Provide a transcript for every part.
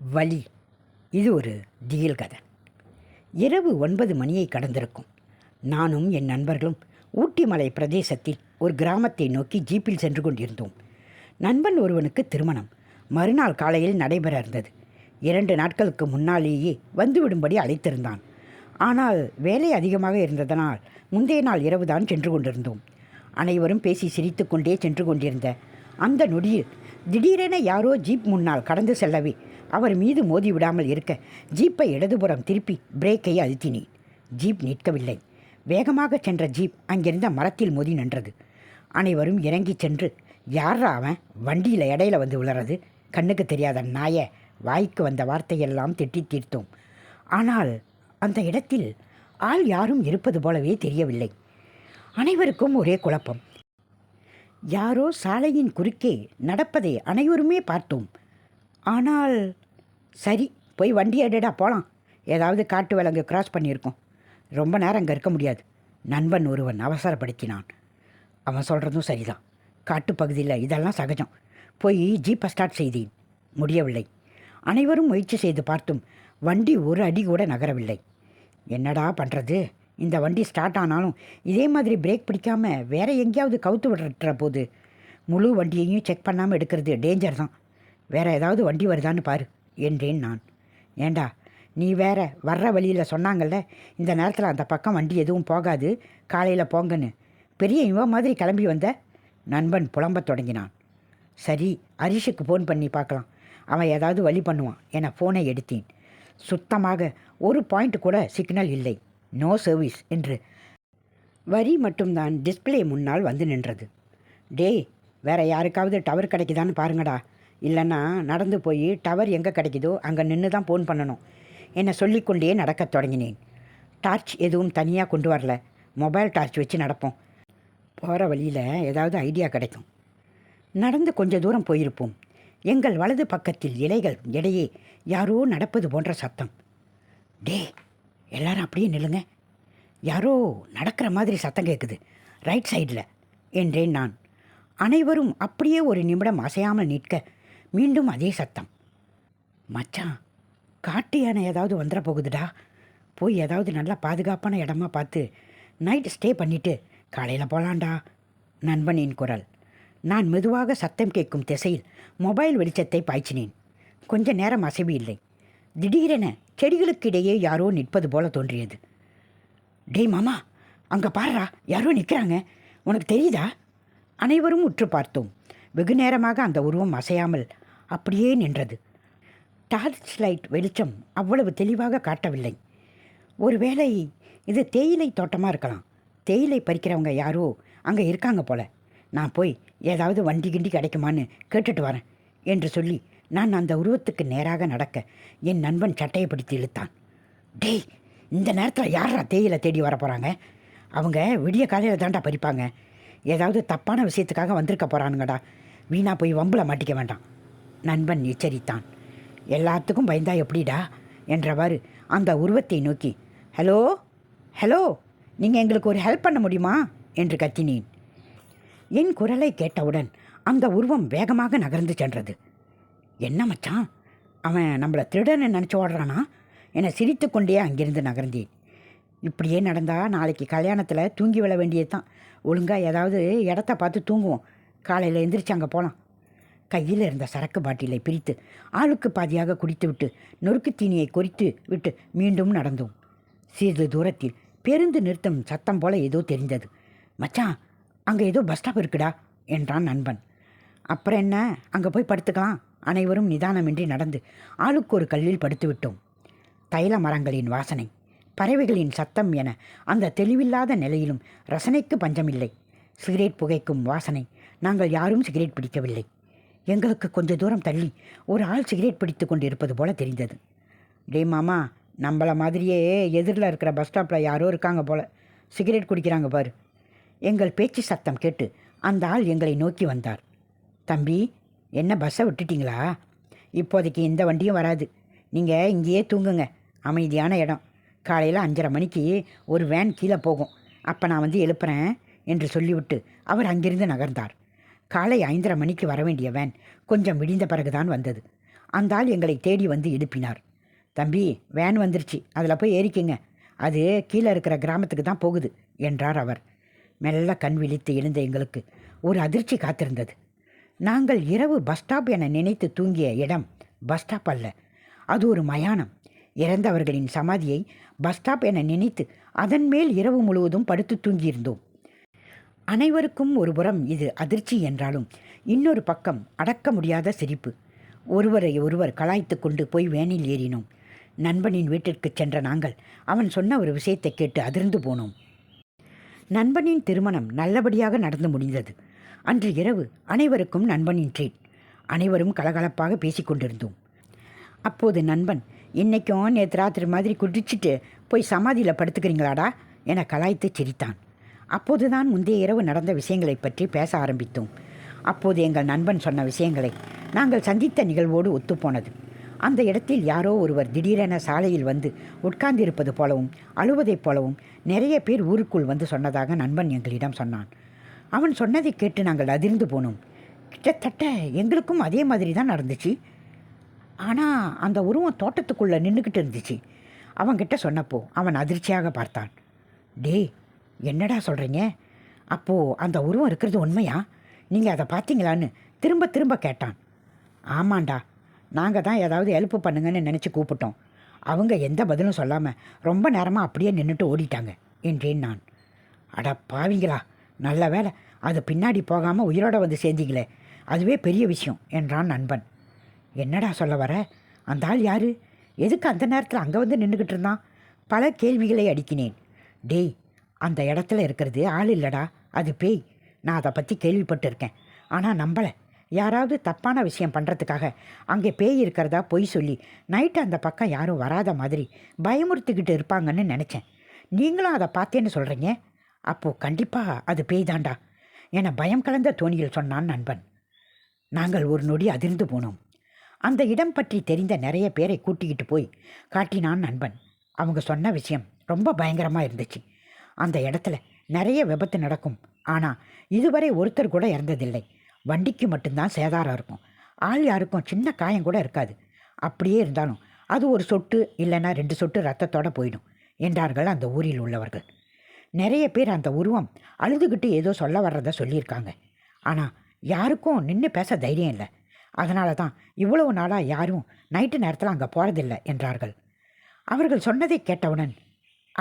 வலி. இது ஒரு திகில் கதை இரவு ஒன்பது மணியை கடந்திருக்கும். நானும் என் நண்பர்களும் ஊட்டி மலை பிரதேசத்தில் ஒரு கிராமத்தை நோக்கி ஜீப்பில் சென்று கொண்டிருந்தோம். நண்பன் ஒருவனுக்கு திருமணம். மறுநாள் காலையில் நடைபெற இருந்தது. இரண்டு நாட்களுக்கு முன்னாலேயே வந்துவிடும்படி அழைத்திருந்தான். ஆனால் வேலை அதிகமாக இருந்ததனால் முந்தைய நாள் இரவுதான் சென்று கொண்டிருந்தோம். அனைவரும் பேசி சிரித்துக்கொண்டே சென்று கொண்டிருந்த அந்த நொடியில் திடீரென யாரோ ஜீப் முன்னால் கடந்து செல்லவே அவர் மீது மோதி விடாமல் இருக்க ஜீப்பை இடதுபுறம் திருப்பி பிரேக்கை அழுத்தினேன். ஜீப் நிற்கவில்லை. வேகமாக சென்ற ஜீப் அங்கிருந்த மரத்தில் மோதி நின்றது. அனைவரும் இறங்கி சென்று யாரா அவன்? வண்டியில் இடையில வந்து விழறது கண்ணுக்கு தெரியாத நாய வாய்க்கு வந்த வார்த்தையெல்லாம் திட்டி தீர்த்தோம். ஆனால் அந்த இடத்தில் ஆள் யாரும் இருப்பது போலவே தெரியவில்லை. அனைவருக்கும் ஒரே குழப்பம். யாரோ சாலையின் குறுக்கே நடப்பதை அனைவருமே பார்த்தோம். ஆனால் சரி போய் வண்டி எடுடா போகலாம் ஏதாவது காட்டு விலங்கு கிராஸ் பண்ணியிருக்கோம். ரொம்ப நேரம் அங்கே இருக்க முடியாது. நண்பன் ஒருவன் அவசரப்படுத்தினான். அவன் சொல்கிறதும் சரிதான். காட்டுப்பகுதியில் இதெல்லாம் சகஜம். போய் ஜீப்பை ஸ்டார்ட் செய்தேன். முடியவில்லை. அனைவரும் முயற்சி செய்து பார்த்தும் வண்டி ஒரு அடி கூட நகரவில்லை. என்னடா பண்ணுறது இந்த வண்டி ஸ்டார்ட் ஆனாலும் இதே மாதிரி பிரேக் பிடிக்காமல் வேற எங்கேயாவது கவுத்து விடுற போது முழு வண்டியையும் செக் பண்ணாமல் எடுக்கிறது டேஞ்சர் தான். வேற ஏதாவது வண்டி வருதான்னு பாரு என்றேன் நான். ஏண்டா நீ வேற வர்ற வழியில் சொன்னாங்கல்ல இந்த நேரத்தில் அந்த பக்கம் வண்டி எதுவும் போகாது காலையில் போங்கன்னு. பெரிய இவன் மாதிரி கிளம்பி வந்த நண்பன் புலம்பத் தொடங்கினான். சரி ஹரிஷுக்கு ஃபோன் பண்ணி பார்க்கலாம். அவன் ஏதாவது வழி பண்ணுவான் என ஃபோனை எடுத்தேன். சுத்தமாக ஒரு பாயிண்ட் கூட சிக்னல் இல்லை. நோ சர்வீஸ் என்று. வரி மட்டும்தான் டிஸ்ப்ளே முன்னால் வந்து நின்றது. டேய் வேற யாருக்காவது டவர் கிடைக்குதான்னு பாருங்கடா. இல்லைன்னா நடந்து போய் டவர் எங்கே கிடைக்குதோ அங்கே நின்று தான் ஃபோன் பண்ணணும். என்னை சொல்லிக்கொண்டே நடக்கத் தொடங்கினேன். டார்ச் எதுவும் தனியாக கொண்டு வரல. மொபைல் டார்ச் வச்சு நடப்போம். போகிற வழியில் ஏதாவது ஐடியா கிடைக்கும். நடந்து கொஞ்ச தூரம் போயிருப்போம். எங்கள் வலது பக்கத்தில் இலைகள் இடையே யாரோ நடப்பது போன்ற சத்தம். டே எல்லாரும் அப்படியே நில்லுங்க. யாரோ நடக்கிற மாதிரி சத்தம் கேட்குது. ரைட் சைடில் என்றேன் நான். அனைவரும் அப்படியே ஒரு நிமிடம் அசையாமல் நிற்க மீண்டும் அதே சத்தம். மச்சான் காட்டு யானை ஏதாவது வந்துட போகுதுடா. போய் ஏதாவது நல்லா பாதுகாப்பான இடமா பார்த்து நைட் ஸ்டே பண்ணிவிட்டு காலையில் போகலாண்டா நண்பனின் குரல். நான் மெதுவாக சத்தம் கேட்கும் திசையில் மொபைல் வெளிச்சத்தை பாய்ச்சினேன். கொஞ்ச நேரம் அசைவு இல்லை. திடீரென செடிகளுக்கு இடையே யாரோ நிற்பது போல தோன்றியது. டேய் மாமா அங்கே பாடுறா யாரோ நிற்கிறாங்க உனக்கு தெரியுதா? அனைவரும் உற்று பார்த்தோம். வெகு நேரமாக அந்த உருவம் அசையாமல் அப்படியே நின்றது. டார்ச் லைட் வெளிச்சம் அவ்வளவு தெளிவாக காட்டவில்லை. ஒருவேளை இது தேயிலை தோட்டமாக இருக்கலாம். தேயிலை பறிக்கிறவங்க யாரோ அங்கே இருக்காங்க போல. நான் போய் ஏதாவது வண்டி கிண்டி கிடைக்குமான்னு கேட்டுட்டு வரேன் என்று சொல்லி நான் அந்த உருவத்துக்கு நேராக நடக்க என் நண்பன் சட்டையை பிடித்து இழுத்தான். டேய் இந்த நேரத்தில் யாரா தேயிலை தேடி வர போகிறாங்க அவங்க விடிய காலையில் தாண்டா பறிப்பாங்க. ஏதாவது தப்பான விஷயத்துக்காக வந்திருக்க போகிறானுங்கடா வீணாக போய் வம்பில் மாட்டிக்க வேண்டாம். நண்பன் எச்சரித்தான். எல்லாத்துக்கும் பயந்தா எப்படிடா? என்றவாறு அந்த உருவத்தை நோக்கி ஹலோ? ஹலோ? நீங்கள் எங்களுக்கு ஒரு ஹெல்ப் பண்ண முடியுமா? என்று கத்தினேன். என் குரலை கேட்டவுடன் அந்த உருவம் வேகமாக நகர்ந்து சென்றது. என்ன மச்சான்? அவன் நம்மளை திருடன்னு நினச்சி ஓடுறானா? என சிரித்து கொண்டே அங்கிருந்து நகர்ந்தேன். இப்படியே நடந்தால் நாளைக்கு கல்யாணத்தில் தூங்கி விழ வேண்டியது தான் ஒழுங்காக ஏதாவது இடத்த பார்த்து தூங்குவோம். காலையில் எந்திரிச்சு அங்கே போகலாம் கையில் இருந்த சரக்கு பாட்டிலை பிரித்து ஆளுக்கு பாதியாக குடித்து விட்டு நொறுக்கு தீனியை கொறித்து விட்டு மீண்டும் நடந்தோம். சிறிது தூரத்தில் பேருந்து நிறுத்தம் சத்தம் போல ஏதோ தெரிந்தது. மச்சான் அங்கே ஏதோ பஸ் ஸ்டாப் இருக்குடா என்றான் நண்பன். அப்புறம் என்ன? அங்கே போய் படுத்துக்கலாம். அனைவரும் நிதானமின்றி நடந்து ஆளுக்கு ஒரு கல்லில் படுத்து விட்டோம். தைல மரங்களின் வாசனை பறவைகளின் சத்தம் என அந்த தெளிவில்லாத நிலையிலும் ரசனைக்கு பஞ்சமில்லை. சிகரெட் புகைக்கும் வாசனை நாங்கள் யாரும் சிகரெட் பிடிக்கவில்லை. எங்களுக்கு கொஞ்ச தூரம் தள்ளி ஒரு ஆள் சிகரெட் பிடித்து கொண்டு இருப்பது போல தெரிந்தது. டே மாமா நம்மள மாதிரியே எதிரில் இருக்கிற பஸ் ஸ்டாப்பில் யாரோ இருக்காங்க போல. சிகரெட் குடிக்கிறாங்க பாரு. எங்கள் பேச்சு சத்தம் கேட்டு அந்த ஆள் எங்களை நோக்கி வந்தார். தம்பி என்ன பஸ்ஸை விட்டுட்டீங்களா? இப்போதைக்கு எந்த வண்டியும் வராது. நீங்கள் இங்கேயே தூங்குங்க. அமைதியான இடம். காலையில் அஞ்சரை மணிக்கு ஒரு வேன் கீழே போகும். அப்போ நான் வந்து எழுப்புறேன் என்று சொல்லிவிட்டு அவர் அங்கிருந்து நகர்ந்தார். காலை ஐந்தரை மணிக்கு வர வேண்டிய வேன் கொஞ்சம் விடிந்த பிறகுதான் வந்தது. அந்த ஆள் எங்களை தேடி வந்து எழுப்பினார் தம்பி வேன் வந்துருச்சு. அதில் போய் ஏறிக்கங்க. அது கீழே இருக்கிற கிராமத்துக்கு தான் போகுது என்றார் அவர். மெல்ல கண் விழித்து எழுந்த எங்களுக்கு ஒரு அதிர்ச்சி காத்திருந்தது. நாங்கள் இரவு பஸ் ஸ்டாப் என நினைத்து தூங்கிய இடம் பஸ் ஸ்டாப் அல்ல. அது ஒரு மயானம். இறந்தவர்களின் சமாதியை பஸ் ஸ்டாப் என நினைத்து அதன் மேல் இரவு முழுவதும் படுத்து தூங்கியிருந்தோம். அனைவருக்கும் ஒரு புறம் இது அதிர்ச்சி என்றாலும் இன்னொரு பக்கம் அடக்க முடியாத சிரிப்பு. ஒருவரை ஒருவர் கலாய்த்து கொண்டு போய் வேனில் ஏறினோம். நண்பனின் வீட்டிற்கு சென்ற நாங்கள் அவன் சொன்ன ஒரு விஷயத்தை கேட்டு அதிர்ந்து போனோம். நண்பனின் திருமணம் நல்லபடியாக நடந்து முடிந்தது. அன்று இரவு அனைவருக்கும் நண்பனின் ட்ரீட் அனைவரும் கலகலப்பாக பேசிக்கொண்டிருந்தோம் அப்போது நண்பன் இன்னைக்கும் நேற்று ராத்திரி மாதிரி குடிச்சிட்டு போய் சமாதியில் படுத்துக்கிறீங்களாடா? என கலாய்த்து சிரித்தான். அப்போதுதான் முந்தைய இரவு நடந்த விஷயங்களை பற்றி பேச ஆரம்பித்தோம். அப்போது எங்கள் நண்பன் சொன்ன விஷயங்களை நாங்கள் சந்தித்த நிகழ்வோடு ஒத்துப்போனது. அந்த இடத்தில் யாரோ ஒருவர் திடீரென சாலையில் வந்து உட்கார்ந்திருப்பது போலவும் அழுவதைப் போலவும் நிறைய பேர் ஊருக்குள் வந்து சொன்னதாக நண்பன் எங்களிடம் சொன்னான். அவன் சொன்னதை கேட்டு நாங்கள் அதிர்ந்து போனோம். கிட்டத்தட்ட எங்களுக்கும் அதே மாதிரி தான் நடந்துச்சு. ஆனால் அந்த உருவம் தோட்டத்துக்குள்ளே நின்றுக்கிட்டு இருந்துச்சு. அவன்கிட்ட சொன்னப்போ அவன் அதிர்ச்சியாக பார்த்தான். டேய் என்னடா சொல்கிறீங்க அப்போது அந்த உருவம் இருக்கிறது உண்மையா? நீங்கள் அதை பார்த்தீங்களான்னு திரும்ப திரும்ப கேட்டான். ஆமாண்டா நாங்கள் தான் ஏதாவது ஹெல்ப் பண்ணுங்கன்னு நினச்சி கூப்பிட்டோம். அவங்க எந்த பதிலும் சொல்லாமல் ரொம்ப நேரமாக அப்படியே நின்றுட்டு ஓடிட்டாங்க என்றேன் நான். அட பாவிங்களா நல்ல வேலை அது பின்னாடி போகாமல் உயிரோடு வந்து சேர்ந்தீங்களே அதுவே பெரிய விஷயம் என்றான் நண்பன். என்னடா சொல்ல வர அந்த ஆள் யார்? எதுக்கு அந்த நேரத்தில் அங்கே வந்து நின்றுக்கிட்டு இருந்தான்? பல கேள்விகளை அடிக்கினேன். டேய் அந்த இடத்துல இருக்கிறது ஆள் இல்லைடா. அது பேய். நான் அதை பற்றி கேள்விப்பட்டிருக்கேன். ஆனால் நம்பலை. யாராவது தப்பான விஷயம் பண்ணுறதுக்காக அங்கே பேய் இருக்கிறதா பொய் சொல்லி நைட்டு அந்த பக்கம் யாரும் வராத மாதிரி பயமுறுத்திக்கிட்டு இருப்பாங்கன்னு நினச்சேன். நீங்களும் அதை பார்த்தேன்னு சொல்கிறீங்க அப்போது கண்டிப்பாக அது பேய் தாண்டா என பயம் கலந்த தோணியில் சொன்னான் நண்பன். நாங்கள் ஒரு நொடி அதிர்ந்து போனோம். அந்த இடம் பற்றி தெரிந்த நிறைய பேரை கூட்டிக்கிட்டு போய் காட்டினான் நண்பன். அவங்க சொன்ன விஷயம் ரொம்ப பயங்கரமாக இருந்துச்சு. அந்த இடத்துல நிறைய விபத்து நடக்கும். ஆனால் இதுவரை ஒருத்தர் கூட இறந்ததில்லை. வண்டிக்கு மட்டும்தான் சேதாரம் இருக்கும். ஆள் யாருக்கும் சின்ன காயம் கூட இருக்காது. அப்படியே இருந்தாலும் அது ஒரு சொட்டு இல்லைன்னா ரெண்டு சொட்டு ரத்தத்தோடு போயிடும் என்றார்கள் அந்த ஊரில் உள்ளவர்கள். நிறைய பேர் அந்த உருவம் அழுதுகிட்டு ஏதோ சொல்ல வர்றத சொல்லியிருக்காங்க. ஆனால் யாருக்கும் நின்று பேச தைரியம் இல்லை. அதனால தான் இவ்வளவு நாளாக யாரும் நைட்டு நேரத்தில் அங்கே போகிறதில்ல என்றார்கள். அவர்கள் சொன்னதை கேட்டவுடன்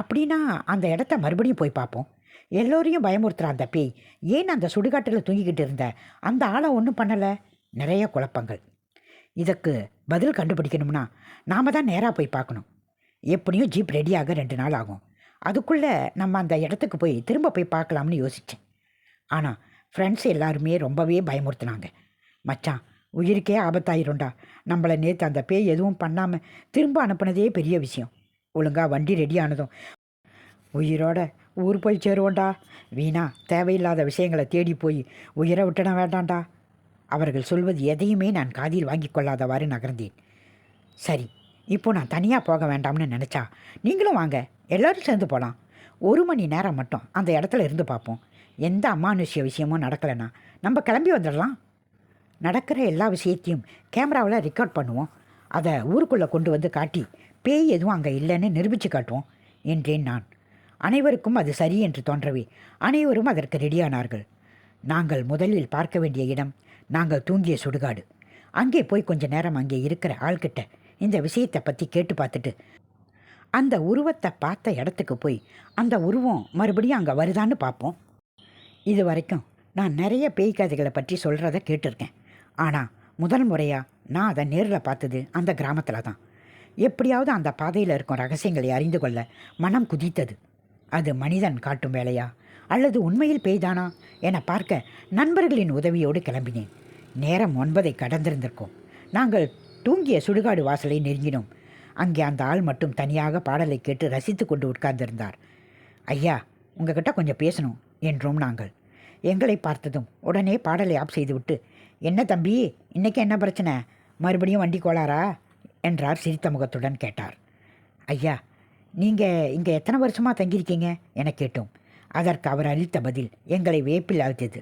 அப்படின்னா அந்த இடத்த மறுபடியும் போய் பார்ப்போம். எல்லோரையும் பயமுறுத்துகிற அந்த பேய் ஏன் அந்த சுடுகாட்டில் தூங்கிக்கிட்டு இருந்த? அந்த ஆளை ஒன்றும் பண்ணலை. நிறைய குழப்பங்கள். இதுக்கு பதில் கண்டுபிடிக்கணும்னா நாம் தான் நேராக போய் பார்க்கணும். எப்படியும் ஜீப் ரெடியாக ரெண்டு நாள் ஆகும். அதுக்குள்ளே நம்ம அந்த இடத்துக்கு போய் திரும்ப போய் பார்க்கலாம்னு யோசித்தேன் ஆனால் ஃப்ரெண்ட்ஸ் எல்லாருமே ரொம்பவே பயமுறுத்துனாங்க. மச்சான் உயிருக்கே ஆபத்தாயிரும்டா. நம்மளை நேற்று அந்த பேய் எதுவும் பண்ணாமல் திரும்ப அனுப்புனதே பெரிய விஷயம். ஒழுங்காக வண்டி ரெடி ஆனதும் உயிரோட ஊர் போய் சேருவோண்டா வீணா தேவையில்லாத விஷயங்களை தேடி போய் உயிரை விட்டுட வேண்டாம்டா. அவர்கள் சொல்வது எதையுமே நான் காதில் வாங்கி கொள்ளாதவாறு நகர்ந்தேன். சரி இப்போ நான் தனியாக போக வேண்டாம்னு நினச்சா நீங்களும் வாங்க எல்லோரும் சேர்ந்து போகலாம் ஒரு மணி நேரம் மட்டும் அந்த இடத்துல இருந்து பார்ப்போம். எந்த அமானுஷ்ய விஷயமும் நடக்கலைன்னா நம்ம கிளம்பி வந்துடலாம். நடக்கிற எல்லா விஷயத்தையும் கேமராவில் ரெக்கார்ட் பண்ணுவோம். அதை ஊருக்குள்ளே கொண்டு வந்து காட்டி பேய் எதுவும் அங்கே இல்லைன்னு நிரூபித்து காட்டுவோம் என்றேன் நான். அனைவருக்கும் அது சரி என்று தோன்றவே அனைவரும் அதற்கு ரெடியானார்கள். நாங்கள் முதலில் பார்க்க வேண்டிய இடம் நாங்கள் தூங்கிய சுடுகாடு. அங்கே போய் கொஞ்ச நேரம் அங்கே இருக்கிற ஆள்கிட்ட இந்த விஷயத்தை பற்றி கேட்டு பார்த்துட்டு அந்த உருவத்தை பார்த்த இடத்துக்கு போய் அந்த உருவம் மறுபடியும் அங்கே வருதான்னு பார்ப்போம். இது வரைக்கும் நான் நிறைய பேய் கதைகளை பற்றி சொல்கிறத கேட்டிருக்கேன். ஆனால் முதல் முறையாக நான் அதை நேரில் பார்த்தது அந்த கிராமத்தில் தான். எப்படியாவது அந்த பாதையில் இருக்கும் ரகசியங்களை அறிந்து கொள்ள மனம் குதித்தது. அது மனிதன் காட்டும் வேலையா? அல்லது உண்மையில் பெய்தானா? என பார்க்க நண்பர்களின் உதவியோடு கிளம்பினேன். நேரம் ஒன்பதை கடந்திருந்திருக்கோம். நாங்கள் தூங்கிய சுடுகாடு வாசலை நெருங்கினோம். அங்கே அந்த ஆள் மட்டும் தனியாக பாடலை கேட்டு ரசித்து கொண்டு உட்கார்ந்திருந்தார். ஐயா உங்ககிட்ட கொஞ்சம் பேசணும் என்றோம் நாங்கள். எங்களை பார்த்ததும் உடனே பாடலை ஆஃப் செய்துவிட்டு என்ன தம்பி இன்னைக்கு என்ன பிரச்சனை? மறுபடியும் வண்டி கோளாரா என்றார் சிரித்த முகத்துடன் கேட்டார். ஐயா நீங்கள் இங்கே எத்தனை வருஷமாக தங்கியிருக்கீங்க? என கேட்டோம். அதற்கு அவர் அளித்த பதில் எங்களை வேப்பில் அழுத்தது.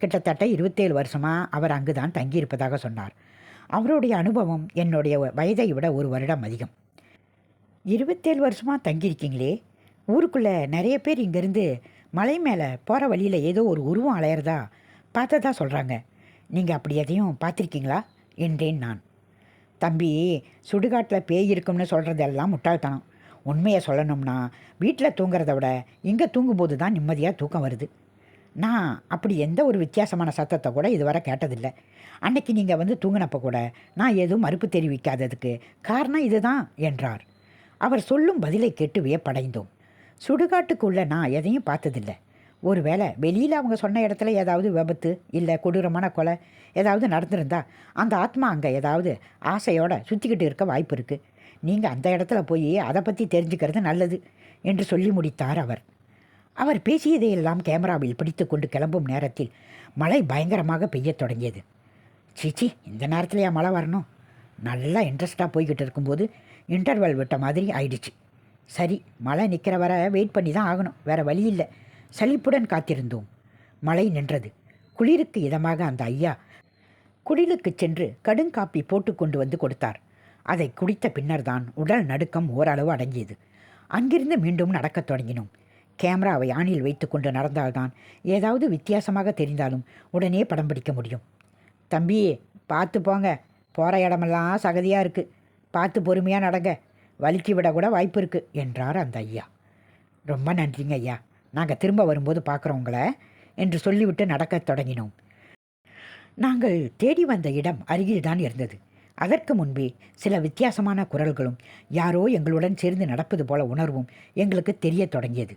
கிட்டத்தட்ட இருபத்தேழு வருஷமாக அவர் அங்கு தான் தங்கியிருப்பதாக சொன்னார். அவருடைய அனுபவம் என்னுடைய வயதை விட ஒரு வருடம் அதிகம். இருபத்தேழு வருஷமாக தங்கியிருக்கீங்களே? ஊருக்குள்ளே நிறைய பேர் இங்கேருந்து மலை மேலே போகிற வழியில் ஏதோ ஒரு உருவம் அலையிறதா பார்த்ததா சொல்கிறாங்க நீங்கள் அப்படி எதையும் பார்த்துருக்கீங்களா? என்றேன் நான். தம்பி சுடுகாட்டில் பேய் இருக்கும்னு சொல்கிறதெல்லாம் முட்டாள்தனம். உண்மையை சொல்லணும்னா வீட்டில் தூங்குறத விட இங்கே தூங்கும்போது தான் நிம்மதியாக தூக்கம் வருது. நான் அப்படி எந்த ஒரு வித்தியாசமான சத்தத்தை கூட இதுவரை கேட்டதில்லை. அன்னைக்கு நீங்கள் வந்து தூங்கினப்போ கூட நான் எதுவும் மறுப்பு தெரிவிக்காததுக்கு காரணம் இதுதான் என்றார். அவர் சொல்லும் பதிலை கேட்டு வியப்படைந்தோம். சுடுகாட்டுக்குள்ளே நான் எதையும் பார்த்ததில்லை. ஒருவேளை வெளியில் அவங்க சொன்ன இடத்துல ஏதாவது விபத்து இல்லை கொடூரமான கொலை ஏதாவது நடந்திருந்தா அந்த ஆத்மா அங்கே ஏதாவது ஆசையோட சுற்றிக்கிட்டு இருக்க வாய்ப்பு இருக்குது நீங்கள் அந்த இடத்துல போய் அதை பற்றி தெரிஞ்சுக்கிறது நல்லது என்று சொல்லி முடித்தார் அவர். அவர் பேசியதையெல்லாம் கேமராவில் பிடித்து கொண்டு கிளம்பும் நேரத்தில் மழை பயங்கரமாக பெய்யத் தொடங்கியது. சீச்சி இந்த நேரத்துலையா மழை வரணும்? நல்லா இன்ட்ரெஸ்டாக போய்கிட்டு இருக்கும்போது இன்டர்வல் விட்ட மாதிரி ஆயிடுச்சு. சரி மழை நிற்கிற வர வெயிட் பண்ணி தான் ஆகணும். வேறு வழி இல்லை. சலிப்புடன் காத்திருந்தோம். மழை நின்றது. குளிருக்கு இதமாக அந்த ஐயா குடிலுக்கு சென்று கடுங்காப்பி போட்டு கொண்டு வந்து கொடுத்தார். அதை குடித்த பின்னர்தான் உடல் நடுக்கம் ஓரளவு அடங்கியது. அங்கிருந்து மீண்டும் நடக்கத் தொடங்கினோம். கேமராவை ஆணில் வைத்துக்கொண்டு நடந்தால்தான் ஏதாவது வித்தியாசமாக தெரிந்தாலும் உடனே படம் பிடிக்க முடியும். தம்பியே பார்த்து போங்க. போகிற இடமெல்லாம் சகதியாக இருக்குது பார்த்து பொறுமையாக நடங்க. வலிக்கு விட கூட வாய்ப்பு இருக்குது என்றார் அந்த ஐயா. ரொம்ப நன்றிங்க ஐயா. நாங்கள் திரும்ப வரும்போது பார்க்குறோம் உங்களை என்று சொல்லிவிட்டு நடக்கத் தொடங்கினோம். நாங்கள் தேடி வந்த இடம் அருகில்தான் இருந்தது. அதற்கு முன்பே சில வித்தியாசமான குரல்களும் யாரோ எங்களுடன் சேர்ந்து நடப்பது போல உணர்வும் எங்களுக்கு தெரியத் தொடங்கியது.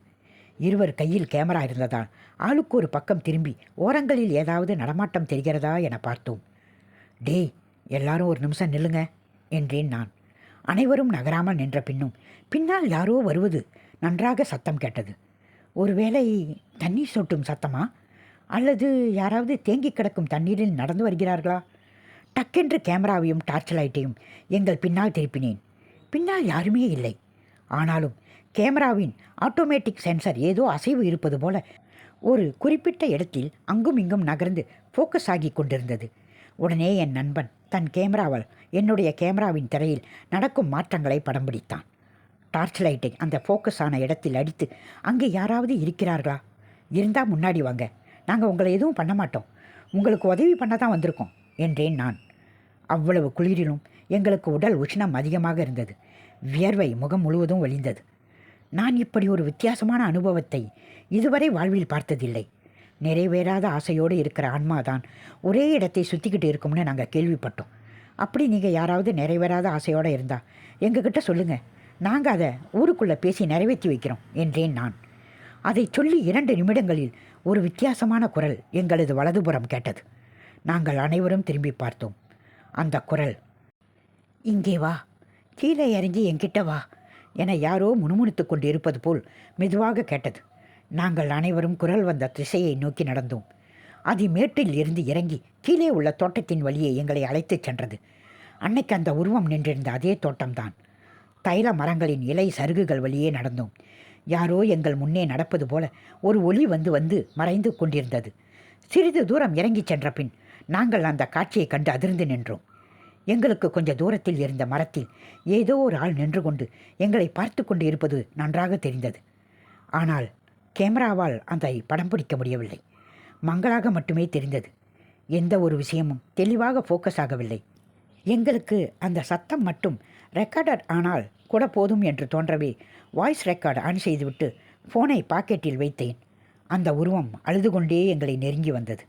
இருவர் கையில் கேமரா இருந்ததால் ஆளுக்கு ஒரு பக்கம் திரும்பி ஓரங்களில் ஏதாவது நடமாட்டம் தெரிகிறதா என பார்த்தோம். டேய் எல்லாரும் ஒரு நிமிஷம் நில்லுங்க என்றேன் நான். அனைவரும் நகராமல் நின்ற பின்னும் பின்னால் யாரோ வருவது நன்றாக சத்தம் கேட்டது. ஒருவேளை தண்ணீர் சொட்டும் சத்தமா? அல்லது யாராவது தேங்கி கிடக்கும் தண்ணீரில் நடந்து வருகிறார்களா? டக்கென்று கேமராவையும் டார்ச் லைட்டையும் எங்கள் பின்னால் திருப்பினேன். பின்னால் யாருமே இல்லை. ஆனாலும் கேமராவின் ஆட்டோமேட்டிக் சென்சர் ஏதோ அசைவு இருப்பது போல ஒரு குறிப்பிட்ட இடத்தில் அங்கும் இங்கும் நகர்ந்து ஃபோக்கஸ் ஆகி கொண்டிருந்தது. உடனே என் நண்பன் தன் கேமராவால் என்னுடைய கேமராவின் திரையில் நடக்கும் மாற்றங்களை படம் பிடித்தான். டார்ச் லைட்டை அந்த ஃபோக்கஸ் ஆன இடத்தில் அடித்து அங்கே யாராவது இருக்கிறார்களா? இருந்தால் முன்னாடி வாங்க. நாங்கள் உங்களை எதுவும் பண்ண மாட்டோம். உங்களுக்கு உதவி பண்ண தான் வந்திருக்கோம் என்றேன் நான். அவ்வளவு குளிரிலும் எங்களுக்கு உடல் உஷ்ணம் அதிகமாக இருந்தது. வியர்வை முகம் முழுவதும் வழிந்தது. நான் இப்படி ஒரு வித்தியாசமான அனுபவத்தை இதுவரை வாழ்வில் பார்த்ததில்லை. நிறைவேறாத ஆசையோடு இருக்கிற ஆன்மாதான் ஒரே இடத்தை சுற்றிக்கிட்டு இருக்கும்னு நாங்கள் கேள்விப்பட்டோம். அப்படி நீங்கள் யாராவது நிறைவேறாத ஆசையோடு இருந்தால் எங்ககிட்ட சொல்லுங்கள் நாங்கள் அதை ஊருக்குள்ளே பேசி நிறைவேற்றி வைக்கிறோம் என்றேன் நான். அதை சொல்லி இரண்டு நிமிடங்களில் ஒரு வித்தியாசமான குரல் எங்களது வலதுபுறம் கேட்டது. நாங்கள் அனைவரும் திரும்பி பார்த்தோம். அந்த குரல் இங்கே வா கீழே இறங்கி என்கிட்ட வா என யாரோ முணுமுணுத்து கொண்டு இருப்பது போல் மெதுவாக கேட்டது. நாங்கள் அனைவரும் குரல் வந்த திசையை நோக்கி நடந்தோம். அது மேட்டில் இருந்து இறங்கி கீழே உள்ள தோட்டத்தின் வழியே எங்களை அழைத்துச் சென்றது. அன்னைக்கு அந்த உருவம் நின்றிருந்த அதே தோட்டம்தான். தைல மரங்களின் இலை சருகுகள் வழியே நடந்தோம். யாரோ எங்கள் முன்னே நடப்பது போல ஒரு ஒளி வந்து வந்து மறைந்து கொண்டிருந்தது. சிறிது தூரம் இறங்கிச் சென்ற பின் நாங்கள் அந்த காட்சியை கண்டு அதிர்ந்து நின்றோம். எங்களுக்கு கொஞ்ச தூரத்தில் இருந்த மரத்தில் ஏதோ ஒரு ஆள் நின்று கொண்டு எங்களை பார்த்து கொண்டு இருப்பது நன்றாக தெரிந்தது. ஆனால் கேமராவால் அதை படம் பிடிக்க முடியவில்லை. மங்களாக மட்டுமே தெரிந்தது. எந்த ஒரு விஷயமும் தெளிவாக ஃபோக்கஸ் ஆகவில்லை. எங்களுக்கு அந்த சத்தம் மட்டும் ரெக்கார்டட் ஆனால் கூட போதும் என்று தோன்றவே வாய்ஸ் ரெக்கார்டு ஆன் செய்துவிட்டு ஃபோனை பாக்கெட்டில் வைத்தேன். அந்த உருவம் அழுது கொண்டே எங்களை நெருங்கி வந்தது.